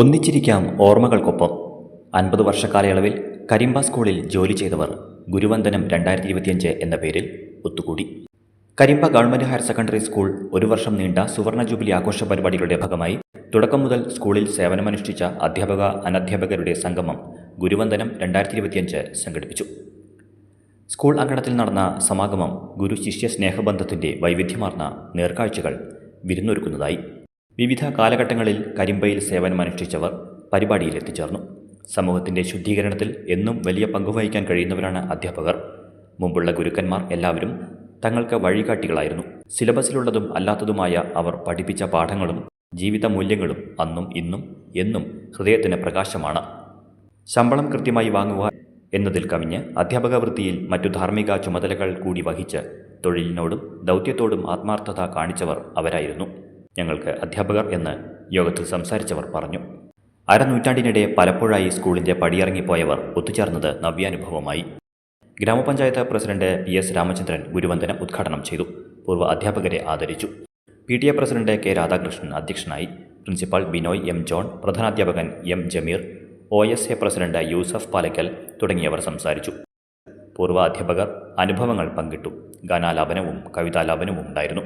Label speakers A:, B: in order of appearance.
A: ഒന്നിച്ചിരിക്കാം ഓർമ്മകൾക്കൊപ്പം. അൻപത് വർഷക്കാലയളവിൽ കരിമ്പ സ്കൂളിൽ ജോലി ചെയ്തവർ ഗുരുവന്ദനം രണ്ടായിരത്തി ഇരുപത്തിയഞ്ച് എന്ന പേരിൽ ഒത്തുകൂടി. Karimba government higher secondary school ഒരു വർഷം നീണ്ട സുവർണ ജൂബിലി ആഘോഷ പരിപാടികളുടെ ഭാഗമായി തുടക്കം മുതൽ സ്കൂളിൽ സേവനമനുഷ്ഠിച്ച അധ്യാപക അനധ്യാപകരുടെ സംഗമം ഗുരുവന്ദനം രണ്ടായിരത്തി ഇരുപത്തിയഞ്ച് സംഘടിപ്പിച്ചു. സ്കൂൾ അങ്കണത്തിൽ നടന്ന സമാഗമം ഗുരു ശിഷ്യ സ്നേഹബന്ധത്തിന്റെ വൈവിധ്യമാർന്ന നേർക്കാഴ്ചകൾ വിരുന്നൊരുക്കുന്നതായി. വിവിധ കാലഘട്ടങ്ങളിൽ കരിമ്പയിൽ സേവനമനുഷ്ഠിച്ചവർ പരിപാടിയിൽ എത്തിച്ചേർന്നു സമൂഹത്തിന്റെ ശുദ്ധീകരണത്തിൽ എന്നും വലിയ പങ്കുവഹിക്കാൻ കഴിയുന്നവരാണ് അധ്യാപകർ. മുമ്പുള്ള ഗുരുക്കന്മാർ എല്ലാവരും തങ്ങൾക്ക് വഴികാട്ടികളായിരുന്നു. സിലബസിലുള്ളതും അല്ലാത്തതുമായ അവർ പഠിപ്പിച്ച പാഠങ്ങളും ജീവിത മൂല്യങ്ങളും അന്നും ഇന്നും എന്നും ഹൃദയത്തിന് പ്രകാശമാണ്. ശമ്പളം കൃത്യമായി വാങ്ങുക എന്നതിൽ കവിഞ്ഞ് അധ്യാപക വൃത്തിയിൽ മറ്റു ധാർമ്മിക ചുമതലകൾ കൂടി വഹിച്ച് തൊഴിലിനോടും ദൗത്യത്തോടും ആത്മാർത്ഥത കാണിച്ചവർ അവരായിരുന്നു. ഞങ്ങൾക്ക് അധ്യാപകർ എന്ന് യോഗത്തിൽ സംസാരിച്ചവർ പറഞ്ഞു. അരനൂറ്റാണ്ടിനിടെ പലപ്പോഴായി സ്കൂളിന്റെ പടിയിറങ്ങിപ്പോയവർ ഒത്തുചേർന്നത് നവ്യാനുഭവമായി. ഗ്രാമപഞ്ചായത്ത് പ്രസിഡന്റ് പി എസ് രാമചന്ദ്രൻ ഗുരുവന്ദനം ഉദ്ഘാടനം ചെയ്തു. പൂർവ അധ്യാപകരെ ആദരിച്ചു. P T A president K Radhakrishnan അധ്യക്ഷനായി. Principal Binoy M John പ്രധാനാധ്യാപകൻ M Jameer O S A president Yusuf Palakkal തുടങ്ങിയവർ സംസാരിച്ചു. പൂർവ അധ്യാപകർ അനുഭവങ്ങൾ പങ്കിട്ടു. ഗാനാലാപനവും കവിതാലാപനവും ഉണ്ടായിരുന്നു.